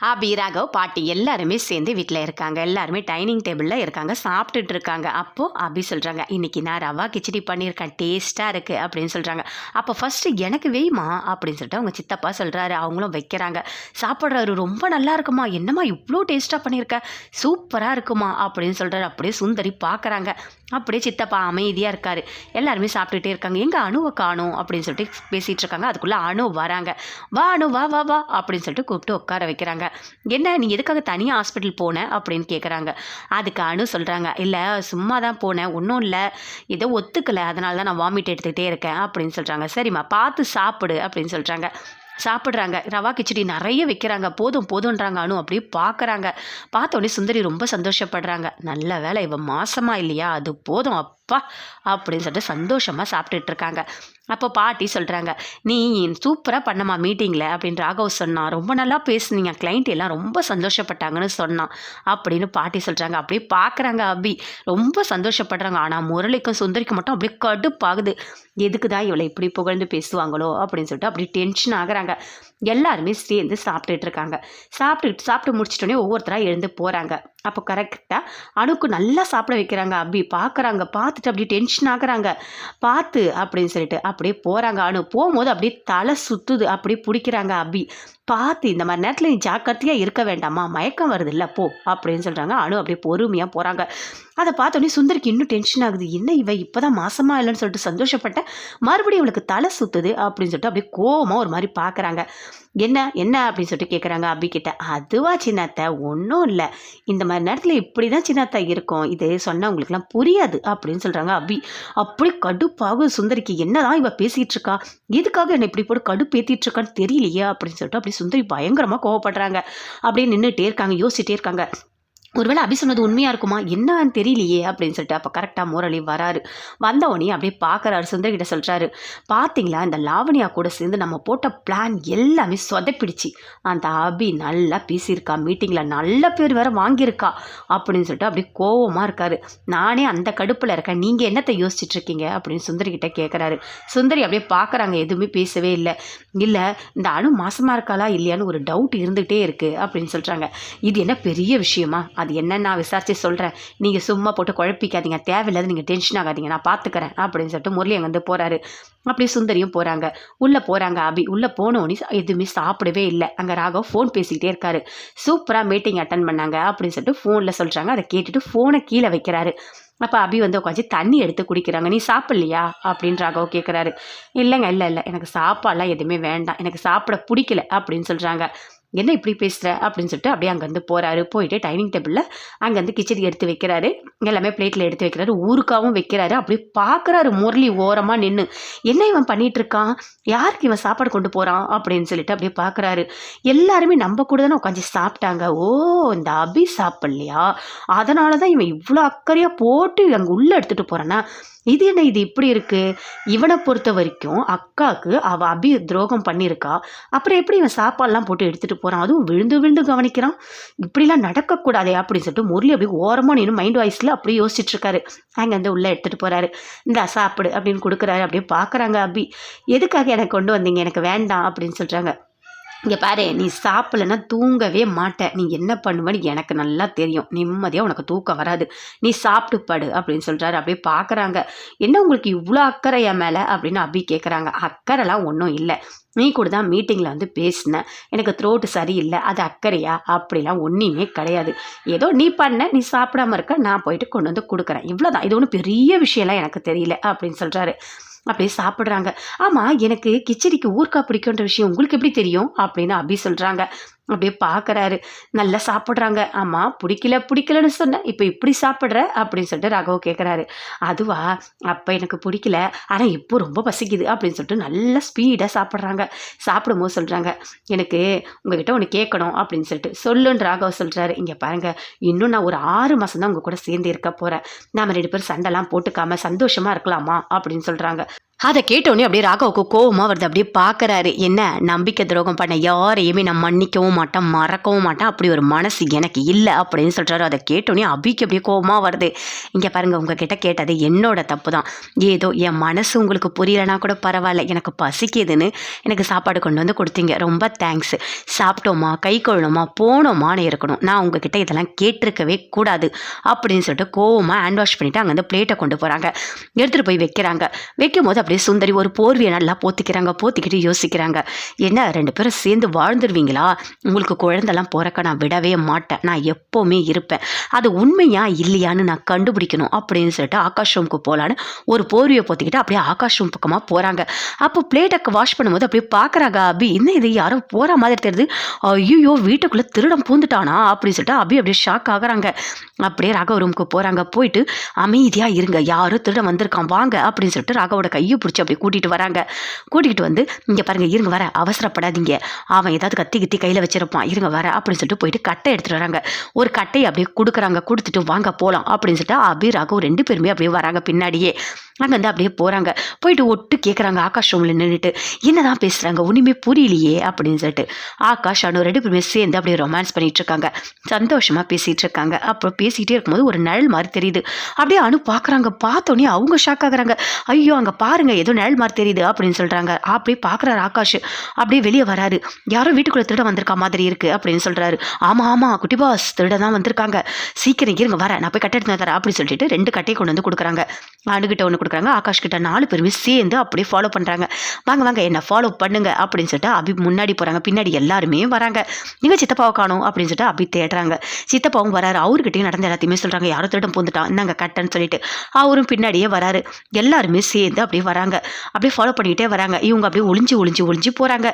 ஆபி ராகவ் பாட்டி எல்லாருமே சேர்ந்து வீட்டில் இருக்காங்க. எல்லாருமே டைனிங் டேபிளில் இருக்காங்க. சாப்பிட்டுட்டு இருக்காங்க. அப்போது அபி சொல்கிறாங்க இன்றைக்கி நான் ரவா கிச்சடி பண்ணியிருக்கேன். டேஸ்ட்டாக இருக்குது அப்படின்னு சொல்கிறாங்க அப்போ ஃபஸ்ட்டு எனக்கு வேயுமா அப்படின்னு சொல்லிட்டு அவங்க சித்தப்பா சொல்கிறாரு அவங்களும் வைக்கிறாங்க. சாப்பிட்றாரு ரொம்ப நல்லா இருக்குமா? என்னம்மா இவ்வளோ டேஸ்ட்டாக பண்ணியிருக்க? சூப்பராக இருக்குமா? அப்படின்னு சொல்கிறாரு அப்படியே சுந்தரி பார்க்குறாங்க அப்படியே சித்தப்பா அமைதியாக இருக்காரு. எல்லாருமே சாப்பிட்டுட்டே இருக்காங்க. எங்கள் அணுவை காணும்? அப்படின்னு சொல்லிட்டு பேசிகிட்டு இருக்காங்க. அதுக்குள்ளே அணு வராங்க. வா அணு வா வா வா. அப்படின்னு சொல்லிட்டு கூப்பிட்டு உட்கார வைக்கிறாங்க. என்ன நீ எதுக்காக தனியாக ஹாஸ்பிட்டல் போன? அப்படின்னு கேட்குறாங்க அதுக்கு அனு சொல்கிறாங்க இல்லை சும்மா தான் போனேன் ஒன்றும் இல்லை ஏதோ ஒத்துக்கலை அதனால தான் நான் வாமிட் எடுத்துக்கிட்டே இருக்கேன் அப்படின்னு சொல்கிறாங்க சரிம்மா பார்த்து சாப்பிடு அப்படின்னு சொல்கிறாங்க சாப்பிட்றாங்க. ரவா கிச்சடி நிறைய வைக்கிறாங்க. போதும் போதுன்றாங்க அனு. அப்படியே பார்க்குறாங்க பார்த்தோன்னே சுந்தரி ரொம்ப சந்தோஷப்படுறாங்க. நல்ல வேலை இவன் மாசமாக இல்லையா? அது போதும் அப்பா அப்படின்னு சொல்லிட்டு சந்தோஷமாக சாப்பிட்டுட்டு இருக்காங்க அப்போ பாட்டி சொல்கிறாங்க நீ சூப்பராக பண்ணமா மீட்டிங்கில் அப்படின்னு ராகவ் சொன்னான் ரொம்ப நல்லா பேசுனீங்க. கிளைண்ட் எல்லாம் ரொம்ப சந்தோஷப்பட்டாங்கன்னு சொன்னான் அப்படின்னு பாட்டி சொல்கிறாங்க அப்படியே பார்க்குறாங்க அபி. ரொம்ப சந்தோஷப்படுறாங்க. ஆனால் முரளிக்கும் சுந்தரிக்கும் மட்டும் அப்படியே கடுப்பாகுது. எதுக்கு தான் இவளை இப்படி புகழ்ந்து பேசுவாங்களோ? அப்படின்னு சொல்லிட்டு அப்படி டென்ஷன் ஆகுறாங்க. எல்லாருமே சேர்ந்து சாப்பிட்டுட்டு இருக்காங்க சாப்பிட்டு சாப்பிட்டு முடிச்சிட்டோன்னே ஒவ்வொருத்தராக எழுந்து போகிறாங்க அப்போ கரெக்டாக அணுக்கு நல்லா சாப்பிட வைக்கிறாங்க. அபி பார்க்குறாங்க பார்த்துட்டு அப்படியே டென்ஷன் ஆகுறாங்க. பார்த்து அப்படின்னு சொல்லிட்டு அப்படியே போகிறாங்க அணு போகும்போது அப்படியே தலை சுற்றுது அப்படியே பிடிக்கிறாங்க. அபி பார்த்து இந்த மாதிரி நேரத்தில் நீ ஜாக்கிரதையாக இருக்க வேண்டாமா? மயக்கம் வருது இல்லை போ அப்படின்னு சொல்கிறாங்க அணு அப்படியே பொறுமையாக போகிறாங்க அதை பார்த்தோன்னே சுந்தரிக்கு இன்னும் டென்ஷன் ஆகுது. என்ன இவ? இப்போ தான் மாசமா இல்லைன்னு சொல்லிட்டு சந்தோஷப்பட்டேன் மறுபடியும் இவளுக்கு தலை சுற்றுது அப்படின்னு சொல்லிட்டு அப்படியே கோவமாக ஒரு மாதிரி பார்க்குறாங்க. என்ன? என்ன? அப்படின்னு சொல்லிட்டு கேட்குறாங்க அபி கிட்ட. அதுவா சின்னத்தை? ஒன்றும் இல்லை. இந்த மாதிரி நேரத்தில் இப்படி தான் சின்னாத்தா இருக்கும். இது சொன்னால் உங்களுக்குலாம் புரியாது அப்படின்னு சொல்கிறாங்க அபி. அப்படி கடுப்பாகும் சுந்தரிக்கு என்னதான் இவ பேசிகிட்டு இருக்கா? எதுக்காக என்னை இப்படி போட்டு கடுப்பேற்றிட்டு இருக்கான்னு தெரியலையே அப்படின்னு சொல்லிட்டு அப்படி சுந்தரி பயங்கரமாக கோவப்படுறாங்க. அப்படியே நின்றுட்டே இருக்காங்க யோசிச்சுட்டே இருக்காங்க. ஒருவேளை அபி சொன்னது உண்மையாக இருக்குமா? என்னன்னு தெரியலையே அப்படின்னு சொல்லிட்டு அப்போ கரெக்டாக முரளி வராரு. வந்தவொடனே அப்படியே பார்க்குறாரு சுந்தர் கிட்ட சொல்கிறாரு பார்த்தீங்களா இந்த லாவணியா கூட சேர்ந்து நம்ம போட்ட பிளான் எல்லாமே சொதப்பிடிச்சு. அந்த அபி நல்லா பேசியிருக்கா மீட்டிங்கில் நல்ல பேர் வேறு வாங்கியிருக்கா அப்படின்னு சொல்லிட்டு அப்படியே கோவமாக இருக்காரு. நானே அந்த கடுப்பில் இருக்கேன் நீங்கள் என்னத்தை யோசிச்சுட்டு இருக்கீங்க? அப்படின்னு சுந்தரிக்கிட்ட கேட்குறாரு சுந்தரி அப்படியே பார்க்குறாங்க எதுவுமே பேசவே இல்லை. இல்லை இந்த அணு மாசமாக இருக்காளா இல்லையான்னு ஒரு டவுட் இருந்துகிட்டே இருக்குது அப்படின்னு சொல்கிறாங்க இது என்ன பெரிய விஷயமா? அது என்னன்னு நான் விசாரித்து சொல்கிறேன் நீங்கள் சும்மா போட்டு குழப்பிக்காதீங்க. தேவையில்லாத நீங்கள் டென்ஷன் ஆகாதீங்க. நான் பார்த்துக்கிறேன் அப்படின்னு சொல்லிட்டு முரளி அங்கேருந்து போகிறாரு அப்படியே சுந்தரியும் போகிறாங்க உள்ளே போகிறாங்க அபி. உள்ளே போனோடனே எதுவுமே சாப்பிடவே இல்லை. அங்கே ராகவ் ஃபோன் பேசிக்கிட்டே இருக்காரு. சூப்பராக மீட்டிங் அட்டன் பண்ணாங்க அப்படின்னு சொல்லிட்டு ஃபோனில் சொல்கிறாங்க அதை கேட்டுட்டு ஃபோனை கீழே வைக்கிறாரு. அப்போ அபி வந்து உட்காந்து தண்ணி எடுத்து குடிக்கிறாங்க. நீ சாப்பிட்லையா? அப்படின்னு ராகவ் கேட்குறாரு இல்லைங்க இல்லை இல்லை. எனக்கு சாப்பாடெலாம் எதுவுமே வேண்டாம். எனக்கு சாப்பிட பிடிக்கல அப்படின்னு சொல்கிறாங்க என்ன இப்படி பேசுகிற அப்படின்னு சொல்லிட்டு அப்படியே அங்கேருந்து போகிறாரு போயிட்டு டைனிங் டேபிளில் அங்கேருந்து கிச்சடி எடுத்து வைக்கிறாரு. எல்லாமே பிளேட்டில் எடுத்து வைக்கிறாரு. ஊருக்காவும் வைக்கிறாரு. அப்படியே பார்க்குறாரு முரளி ஓரமாக நின்று என்ன இவன் பண்ணிகிட்ருக்கான் இருக்கான்? யாருக்கு இவன் சாப்பாடு கொண்டு போகிறான் அப்படின்னு சொல்லிட்டு அப்படியே பார்க்குறாரு எல்லாருமே நம்ம கூட தானே உட்காந்து சாப்பிட்டாங்க. ஓ இந்த அபி சாப்பிட்லையா? அதனால தான் இவன் இவ்வளோ அக்கறையாக போட்டு அங்கே உள்ளே எடுத்துகிட்டு போகிறான்னா இது என்ன இது இப்படி இருக்குது இவனை பொறுத்த வரைக்கும் அக்காவுக்கு அவள் அபி துரோகம் பண்ணியிருக்கா. அப்புறம் எப்படி இவன் சாப்பாடெலாம் போட்டு எடுத்துகிட்டு போகிறான் அதுவும் விழுந்து விழுந்து கவனிக்கிறான். இப்படிலாம் நடக்கக்கூடாதே அப்படின்னு சொல்லிட்டு முரளி அப்படியே ஓரமாக நின்று மைண்ட் வாய்ஸில் அப்படியே யோசிச்சுட்ருக்காரு அங்கேருந்து உள்ளே எடுத்துகிட்டு போகிறாரு இந்த சாப்பிடு அப்படின்னு கொடுக்குறாரு. அப்படியே பார்க்குறாங்க அபி. எதுக்காக எனக்கு கொண்டு வந்தீங்க? எனக்கு வேண்டாம் அப்படின்னு சொல்கிறாங்க இங்கே பாரு நீ சாப்பிடலன்னா தூங்கவே மாட்ட நீ என்ன பண்ணுவேன்னு எனக்கு நல்லா தெரியும். நிம்மதியாக உனக்கு தூக்கம் வராது. நீ சாப்பிட்டு படு அப்படின்னு சொல்கிறாரு அப்படியே பார்க்குறாங்க என்ன உங்களுக்கு இவ்வளோ அக்கறை என் மேலே? அப்படின்னு அபி கேட்குறாங்க அக்கறைலாம் ஒன்றும் இல்லை. நீ கூட தான் மீட்டிங்கில் வந்து பேசினேன் எனக்கு த்ரோட்டு சரியில்லை. அது அக்கறையா? அப்படிலாம் ஒன்றுமே கிடையாது. ஏதோ நீ பண்ண நீ சாப்பிடாம இருக்க நான் போயிட்டு கொண்டு வந்து கொடுக்குறேன். இவ்வளோதான் இது ஒன்றும் பெரிய விஷயம்லாம் எனக்கு தெரியல அப்படின்னு சொல்கிறாரு அப்படியே சாப்பிட்றாங்க. ஆமாம் எனக்கு கிச்சடிக்கு ஊர்க்கா பிடிக்குன்ற விஷயம் உங்களுக்கு எப்படி தெரியும்? அப்படின்னு அபி சொல்கிறாங்க அப்படியே பார்க்குறாரு நல்லா சாப்பிட்றாங்க. ஆமாம் பிடிக்கல பிடிக்கலன்னு சொன்னேன் இப்போ இப்படி சாப்பிட்ற? அப்படின்னு சொல்லிட்டு ராகவ் கேட்குறாரு அதுவா அப்போ எனக்கு பிடிக்கல. ஆனால் இப்போ ரொம்ப பசிக்குது அப்படின்னு சொல்லிட்டு நல்லா ஸ்பீடாக சாப்பிட்றாங்க. சாப்பிடும்போது சொல்கிறாங்க எனக்கு உங்ககிட்ட ஒன்று கேட்கணும் அப்படின்னு சொல்லிட்டு. சொல்லுன்னு ராகவ் சொல்கிறாரு இங்கே பாருங்கள் இன்னும் நான் ஒரு ஆறு மாதம் தான் உங்கள் கூட சேர்ந்து இருக்க போகிறேன் நாம் ரெண்டு பேரும் சண்டைலாம் போட்டுக்காமல் சந்தோஷமாக இருக்கலாமா அப்படின்னு சொல்கிறாங்க அதை கேட்டோடனே அப்படியே ராகவுக்கு கோவமாக வருது. அப்படியே பார்க்குறாரு. என்ன? நம்பிக்கை துரோகம் பண்ண யாரையுமே நான் மன்னிக்கவும் மாட்டேன் மறக்கவும் மாட்டேன். அப்படி ஒரு மனசு எனக்கு இல்லை அப்படின்னு சொல்கிறாரு அதை கேட்டோடனே அபிக்கு அப்படியே கோவமாக வருது. இங்கே பாருங்கள் உங்ககிட்ட கேட்டது என்னோட தப்பு தான். ஏதோ என் மனசு உங்களுக்கு புரியலைனா கூட பரவாயில்ல. எனக்கு பசிக்குதுன்னு எனக்கு சாப்பாடு கொண்டு வந்து கொடுத்தீங்க. ரொம்ப தேங்க்ஸ் சாப்பிட்டோமா? கை கொள்ளணுமா? போனோமான்னு இருக்கணும். நான் உங்ககிட்ட இதெல்லாம் கேட்டிருக்கவே கூடாது அப்படின்னு சொல்லிட்டு கோவமாக ஹேண்ட் வாஷ் பண்ணிவிட்டு அங்கேருந்து பிளேட்டை கொண்டு போகிறாங்க எடுத்துகிட்டு போய் வைக்கிறாங்க. வைக்கும் போது அப்படியே சுந்தரி ஒரு போர்வியை நல்லா போத்திக்கிறாங்க போத்திக்கிட்டு யோசிக்கிறாங்க. என்ன ரெண்டு பேரும் சேர்ந்து வாழ்ந்துருவீங்களா? உங்களுக்கு குழந்தெல்லாம் பிறக்க நான் விடவே மாட்டேன். நான் எப்போவுமே இருப்பேன். அது உண்மையா இல்லையான்னு நான் கண்டுபிடிக்கணும் அப்படின்னு சொல்லிட்டு ஆகாஷ் ரூமுக்கு போகலான்னு ஒரு போர்வையை போத்திக்கிட்டு அப்படியே ஆகாஷ் ரூம் பக்கமாக போகிறாங்க அப்போ பிளேட்டை வாஷ் பண்ணும்போது அப்படியே பார்க்குறாங்க அபி. இன்னும் இது? யாரும் போகிற மாதிரி தெரியுது. ஐயோ வீட்டுக்குள்ளே திருடம் பூந்துட்டானா? அப்படின்னு சொல்லிட்டு அபி அப்படியே ஷாக் ஆகுறாங்க. அப்படியே ராகவ ரூமுக்கு போகிறாங்க போயிட்டு அமைதியாக இருங்க. யாரும் திருடம் வந்திருக்கான். வாங்க. அப்படின்னு சொல்லிட்டு ராகவோட கையை பிடிச்சி அப்படி கூட்டிகிட்டு வராங்க. கூட்டிகிட்டு வந்து இங்கே பாருங்கள் இருங்க வர அவசரப்படாதீங்க. அவன் ஏதாவது கத்தி கித்தி கையில் வச்சிருப்பான். இருங்க வர அப்படின்னு சொல்லிட்டு போயிட்டு கட்டை எடுத்துகிட்டு வராங்க. ஒரு கட்டையை அப்படியே கொடுக்குறாங்க. கொடுத்துட்டு வாங்க போகலாம் அப்படின்னு சொல்லிட்டு அபி ராகவ் ரெண்டு பேருமே அப்படியே வராங்க பின்னாடியே. அங்கேருந்து அப்படியே போகிறாங்க போயிட்டு ஒட்டு கேட்குறாங்க ஆகாஷ் ரூமில் நின்றுட்டு என்னதான் பேசுகிறாங்க ஒன்றுமே புரியலையே அப்படின்னு சொல்லிட்டு. ஆகாஷ் அனு ரெண்டு பேருமே சேர்ந்து அப்படியே ரொமான்ஸ் பண்ணிகிட்ருக்காங்க இருக்காங்க. சந்தோஷமாக பேசிகிட்டு இருக்காங்க. அப்புறம் பேசிகிட்டே இருக்கும்போது ஒரு நிழல் மாதிரி தெரியுது. அப்படியே அனு பார்க்குறாங்க பார்த்தோன்னே அவங்க ஷாக் ஆகுறாங்க. ஐயோ அங்கே பாருங்க ஏதோ நிழல் மாதிரி தெரியுது அப்படின்னு சொல்கிறாங்க அப்படியே பார்க்குறாரு ஆகாஷ். அப்படியே வெளியே வராரு. யாரோ வீட்டுக்குள்ளே திருட வந்திருக்கா மாதிரி இருக்குது அப்படின்னு சொல்கிறாரு ஆமாம் ஆமாம் குட்டி பாஸ் திருட தான் வந்திருக்காங்க. சீக்கிரம் இருங்க வரேன். நான் போய் கட்டை எடுத்து தரேன் அப்படின்னு சொல்லிட்டு ரெண்டு கட்டையை கொண்டு வந்து கொடுக்குறாங்க. அணுகிட்ட ஒன்று கொடுக்குறாங்க. ஆகாஷ் கிட்ட நாலு பேருமே சேர்ந்து அப்படியே ஃபாலோ பண்ணுறாங்க வாங்க வாங்க என்ன ஃபாலோ பண்ணுங்க அப்படின்னு சொல்லிட்டு அபி முன்னாடி போகிறாங்க பின்னாடி எல்லாருமே வராங்க. நீங்கள் சித்தப்பாவை காணும் அப்படின்னு சொல்லிட்டு அபி தேடுறாங்க. சித்தப்பாவும் வராரு. அவர்கிட்டயும் நடந்த எல்லாத்தையுமே சொல்கிறாங்க யாரோ திருடம் பூந்துட்டான் இந்தாங்க கட்டன்னு சொல்லிட்டு அவரும் பின்னாடியே வராரு. எல்லாருமே சேர்ந்து அப்படியே வராங்க. அப்படியே ஃபாலோ பண்ணிக்கிட்டே வராங்க. இவங்க அப்படியே ஒளிஞ்சு ஒளிஞ்சு ஒளிஞ்சு போகிறாங்க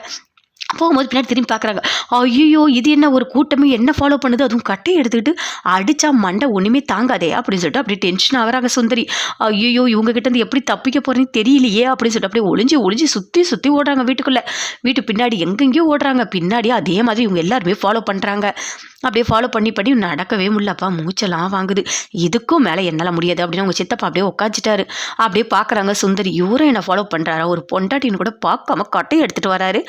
போகும்போது பின்னாடி திரும்பி பார்க்குறாங்க. ஐயோ இது என்ன ஒரு கூட்டமே? என்ன ஃபாலோ பண்ணுது? அதுவும் கட்டையை எடுத்துக்கிட்டு அடித்தா மண்டை ஒன்றுமே தாங்காதே அப்படின்னு சொல்லிட்டு அப்படியே டென்ஷன் ஆகிறாங்க சுந்தரி. ஐயோ இவங்ககிட்ட இருந்து எப்படி தப்பிக்க போகிறேன்னு தெரியலையே அப்படின்னு சொல்லிட்டு அப்படியே ஒளிஞ்சு ஒளிஞ்சு சுற்றி சுற்றி ஓடுறாங்க வீட்டுக்குள்ளே. வீட்டு பின்னாடி எங்கெங்கேயோ ஓடுறாங்க. பின்னாடி அதே மாதிரி இவங்க எல்லாருமே ஃபாலோ பண்ணுறாங்க அப்படியே ஃபாலோ பண்ணி பண்ணி நடக்கவே முடியலப்பா. மூச்செல்லாம் வாங்குது. இதுக்கும் மேலே என்னால் முடியாது அப்படின்னு அவங்க சித்தப்பா அப்படியே உட்காந்துட்டாரு அப்படியே பார்க்குறாங்க சுந்தரி. இவரும் என்னை ஃபாலோ பண்ணுறாரா ஒரு பொண்டாட்டின்னு கூட பார்க்காம கட்டையை எடுத்துகிட்டு வராரு.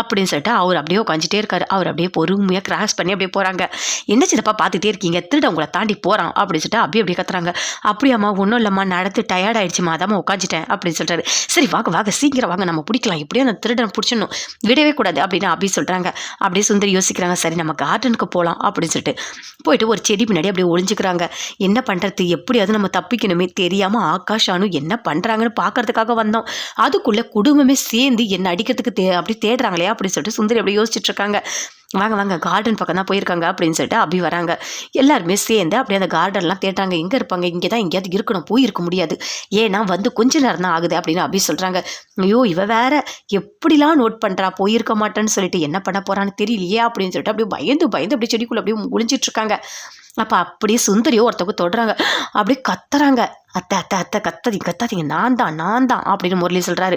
அப்படின்னு சொல்லிட்டு அவர் அப்படியே உட்காந்துட்டே இருக்காரு. அவர் அப்படியே பொறுமையாக கிராஸ் பண்ணி அப்படியே போகிறாங்க என்ன சின்னப்பா பார்த்துட்டே இருக்கீங்க? திருட உங்களை தாண்டி போகிறான் அப்படின்னு சொல்லிட்டு அப்படியே அப்படியே கத்துறாங்க. அப்படியாம்மா ஒன்றும் இல்லைம்மா. நடந்து டயர்ட் ஆயிடுச்சுமா அதாம்மா உட்காந்துட்டேன் அப்படின்னு சொல்கிறாரு சரி வாங்க வாங்க. சீக்கிரம் வாங்க. நம்ம பிடிக்கலாம். இப்படியே அந்த திருடன் பிடிச்சிடணும். விடவே கூடாது. அப்படின்னு அப்படி சொல்கிறாங்க அப்படியே சுந்தரி யோசிக்கிறாங்க. சரி நம்ம கார்டனுக்கு போகலாம் அப்படின்னு சொல்லிட்டு போயிட்டு ஒரு செடி பின்னாடி அப்படியே ஒளிஞ்சுக்கிறாங்க. என்ன பண்ணுறது எப்படியாவது நம்ம தப்பிக்கணுமே. தெரியாமல் ஆகாஷ் அனு என்ன பண்ணுறாங்கன்னு பார்க்கறதுக்காக வந்தோம். அதுக்குள்ளே குடும்பமே சேர்ந்து என்ன அடிக்கிறதுக்கு தே அப்படி தேடுறாங்களே அப்படின்னு சொல்லிட்டு சுந்தரி அப்படி யோசிச்சுட்டு இருக்காங்க வாங்க வாங்க கார்டன் பக்கம் தான் போயிருக்காங்க அப்படின்னு சொல்லிட்டு அப்படி வராங்க. எல்லாருமே சேர்ந்து அப்படியே அந்த கார்டன்லாம் தேட்டாங்க. எங்கே இருப்பாங்க? இங்கே தான் எங்கேயாவது இருக்கணும். போய் இருக்க முடியாது. ஏன்னா வந்து கொஞ்ச நேரம் தான் ஆகுது அப்படின்னு அப்படி சொல்கிறாங்க ஐயோ இவ வேற எப்படிலாம் நோட் பண்ணுறா போயிருக்க மாட்டேன்னு சொல்லிட்டு என்ன பண்ண போகிறான்னு தெரியலையே அப்படின்னு சொல்லிட்டு அப்படியே பயந்து பயந்து அப்படியே செடிக்குள்ளே அப்படியே ஒளிஞ்சிட்டு இருக்காங்க அப்போ அப்படியே சுந்தரியோ ஒருத்தவங்க தொடுறாங்க. அப்படியே கத்துறாங்க. அத்தை அத்தை அத்தை கத்தாதீங்க கத்தாதீங்க. நான் தான் நான் தான் அப்படின்னு முரளி சொல்கிறாரு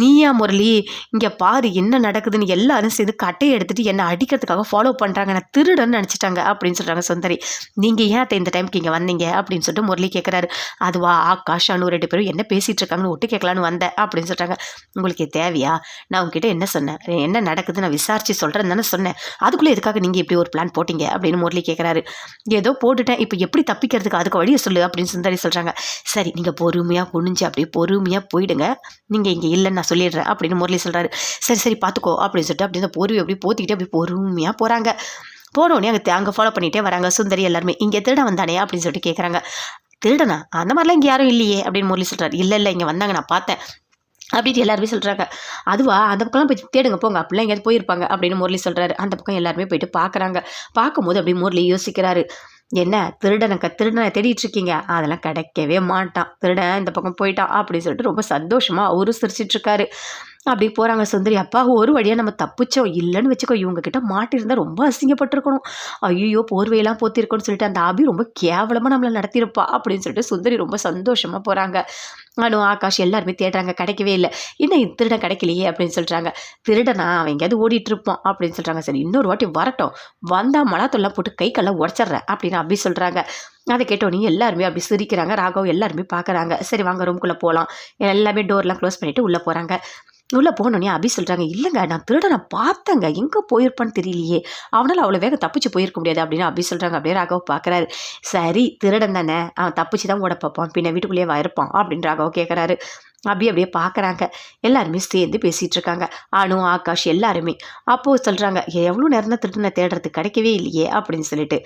நீயா முரளி இங்கே பாரு என்ன நடக்குதுன்னு எல்லாரும் சேர்ந்து கட்டையை எடுத்துகிட்டு என்னை அடிக்கிறதுக்காக ஃபாலோ பண்ணுறாங்க நான் திருடன்னு நினச்சிட்டாங்க அப்படின்னு சொல்கிறாங்க சுந்தரி. நீங்கள் ஏன் அத்தை இந்த டைமுக்கு இங்கே வந்தீங்க? அப்படின்னு சொல்லிட்டு முரளி கேட்குறாரு அதுவா ஆகாஷ் அனு ரெண்டு பேரும் என்ன பேசிகிட்டு இருக்காங்கன்னு ஒட்டு கேட்கலான்னு வந்தேன் அப்படின்னு சொல்கிறாங்க உங்களுக்கு தேவையா? நான் உங்ககிட்ட என்ன சொன்னேன்? என்ன நடக்குது நான் விசாரித்து சொல்கிறேன்னு தானே சொன்னேன். அதுக்குள்ளே எதுக்காக நீங்கள் இப்படி ஒரு பிளான் போட்டீங்க? அப்படின்னு முரளி கேட்குறாரு ஏதோ போட்டுட்டேன். இப்போ எப்படி தப்பிக்கிறதுக்கு அதுக்கு வழியை சொல்லு அப்படின்னு சுந்தரி சொல்கிறாங்க சரி நீங்கள் பொறுமையாக குனிஞ்சு அப்படியே பொறுமையாக போயிடுங்க. நீங்கள் இங்கே இல்லைன்னு நான் சொல்லிடுறேன் அப்படின்னு முரளி சொல்கிறாரு சரி சரி பார்த்துக்கோ அப்படின்னு சொல்லிட்டு அப்படி அந்த பொறுமை அப்படி போத்திக்கிட்டு அப்படி பொறுமையாக போகிறாங்க போனோடனே அங்கே அங்கே ஃபாலோ பண்ணிகிட்டே வராங்க. சுந்தரி எல்லாருமே இங்கே திருட வந்தானே? அப்படின்னு சொல்லிட்டு கேட்குறாங்க திருடனா? அந்த மாதிரிலாம் இங்கே யாரும் இல்லையே? அப்படின்னு முரளி சொல்கிறாரு இல்லை இல்லை இங்கே வந்தாங்க நான் பார்த்தேன் அப்படின்ட்டு எல்லாருமே சொல்கிறாங்க அதுவா? அந்த பக்கம்லாம் போய் தேடுங்க போங்க. அப்படிலாம் எங்கேயாவது போயிருப்பாங்க. அப்படின்னு முரளி சொல்கிறாரு அந்த பக்கம் எல்லாருமே போயிட்டு பார்க்குறாங்க பார்க்கும்போது அப்படி முரளி யோசிக்கிறாரு. என்ன? திருடனை க திருடனை தேடிட்டு இருக்கீங்க அதெல்லாம் கிடைக்கவே மாட்டான். திருடன் இந்த பக்கம் போயிட்டான் அப்படின்னு சொல்லிட்டு ரொம்ப சந்தோஷமாக அவரும் சிரிச்சிட்டு அப்படி போகிறாங்க சுந்தரி. அப்பா ஒரு வழியாக நம்ம தப்பிச்சோம் இல்லைன்னு வச்சுக்கோ இவங்கக்கிட்ட மாட்டிருந்தால் ரொம்ப அசிங்கப்பட்டிருக்கணும். ஐயோ போர்வையெல்லாம் போத்திருக்கோன்னு சொல்லிட்டு அந்த அபி ரொம்ப கேவலமாக நம்மளை நடத்தியிருப்பா அப்படின்னு சொல்லிட்டு சுந்தரி ரொம்ப சந்தோஷமாக போகிறாங்க அனு ஆகாஷ் எல்லாருமே தேடுறாங்க கிடைக்கவே இல்லை. இன்னும் திருடன் கிடைக்கலையே அப்படின்னு சொல்கிறாங்க திருடனா அவன் எங்கேயாவது ஓடிட்டு இருப்பான் அப்படின்னு சொல்கிறாங்க சரி இன்னொரு வாட்டி வரட்டும். வந்தால் மலாத்தொல்லாம் போட்டு கை கல்லாம் உடச்சிட்றேன் அப்படின்னு அப்படி சொல்கிறாங்க அதை கேட்டோன்னே எல்லாருமே அப்படி சிரிக்கிறாங்க. ராகவ் எல்லாருமே பார்க்குறாங்க. சரி வாங்க ரூம்குள்ளே போகலாம் எல்லாமே டோர்லாம் க்ளோஸ் பண்ணிவிட்டு உள்ளே போகிறாங்க உள்ளே போனோடனே அபி சொல்கிறாங்க இல்லைங்க நான் திருடனை பார்த்தேங்க. எங்கே போயிருப்பான்னு தெரியலையே. அவனால் அவ்வளோ வேகம் தப்பிச்சு போயிருக்க முடியாது அப்படின்னு அபி சொல்கிறாங்க அப்படியே ராகவ் பார்க்குறாரு சரி திருடன் தானே. அவன் தப்பிச்சு தான் ஓட பார்ப்பான். பின்ன வீட்டுக்குள்ளேயே வயிருப்பான் அப்படின்னு ராகவ் கேட்குறாரு அப்படி அப்படியே பார்க்குறாங்க எல்லாருமே சேர்ந்து பேசிகிட்டு இருக்காங்க. அனு ஆகாஷ் எல்லாருமே. அப்போது சொல்கிறாங்க எவ்வளோ நேரம் தான் திருடனை தேடுறது கிடைக்கவே இல்லையே அப்படின்னு சொல்லிட்டு.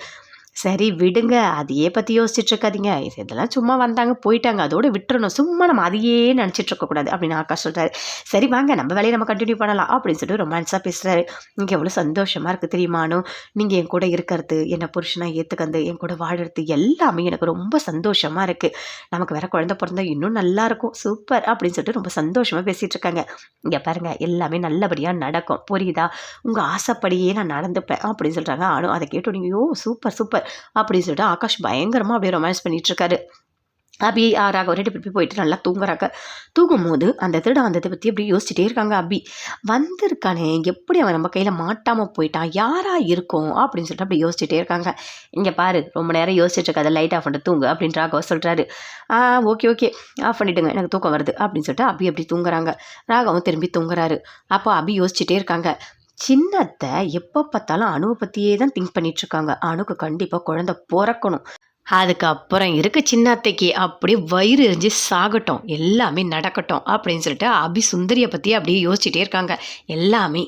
சரி விடுங்க. அதையே பற்றி யோசிச்சுட்டு இருக்காதீங்க இதெல்லாம் சும்மா வந்தாங்க போயிட்டாங்க. அதோட விட்டுறணும். சும்மா நம்ம அதையே நினச்சிட்டு இருக்கக்கூடாது அப்படின்னு ஆகாஷ் சொல்கிறாரு சரி வாங்க. நம்ம வேலையை நம்ம கண்டினியூ பண்ணலாம் அப்படின்னு சொல்லிட்டு ரொமான்ஸாக பேசுகிறாரு இங்கே எவ்வளோ சந்தோஷமாக இருக்குது தெரியுமானு நீங்கள் என் கூட இருக்கிறது என்னை புருஷனாக ஏற்றுக்கிறது என் கூட வாழறது எல்லாமே எனக்கு ரொம்ப சந்தோஷமாக இருக்குது நமக்கு வேற குழந்தை பிறந்தா இன்னும் நல்லாயிருக்கும் சூப்பர் அப்படின்னு சொல்லிட்டு ரொம்ப சந்தோஷமாக பேசிகிட்டு இருக்காங்க இங்கே பாருங்கள் எல்லாமே நல்லபடியாக நடக்கும். புரியுதா? உங்கள் ஆசைப்படியே நான் நடந்துப்பேன் அப்படின்னு சொல்கிறாங்க ஆனும் அதை கேட்டு ஐயோ சூப்பர் சூப்பர். அப்படின்னு சொல்லிட்டு ஆகாஷ் பயங்கரமாக அப்படியே ரொமான்ஸ் பண்ணிட்டு இருக்காரு அபி ராகவ ரெண்டு பேர் போயிட்டு நல்லா தூங்குறாங்க. தூங்கும் போது அந்த திருட வந்ததை பற்றி அப்படி யோசிச்சுட்டே இருக்காங்க அபி. வந்திருக்கானே எப்படி அவன் நம்ம கையில் மாட்டாமல் போயிட்டான் யாராக இருக்கும் அப்படின்னு சொல்லிட்டு அப்படி யோசிச்சுட்டே இருக்காங்க. இங்கே பாரு ரொம்ப நேரம் யோசிச்சுட்டு இருக்காது லைட் ஆஃப் பண்ணிட்டு தூங்கு அப்படின்னு ராகவ சொல்கிறாரு ஆ ஓகே ஓகே ஆஃப் பண்ணிவிடுங்க எனக்கு தூக்கம் வருது அப்படின்னு சொல்லிட்டு அபி அப்படி தூங்குறாங்க. ராகவும் திரும்பி தூங்குறாரு. அப்போ அபி யோசிச்சுட்டே இருக்காங்க. சின்னத்தை எப்போ பார்த்தாலும் அணுவை பற்றியே தான் திங்க் பண்ணிகிட்ருக்காங்க அணுக்கு கண்டிப்பாக குழந்தை பிறக்கணும். அதுக்கப்புறம் இருக்க சின்னத்தைக்கு. அப்படியே வயிறு எரிஞ்சு சாகட்டும். எல்லாமே நடக்கட்டும் அப்படின்னு சொல்லிட்டு அபி சுந்தரியை பற்றி அப்படியே யோசிச்சுட்டே இருக்காங்க. எல்லாமே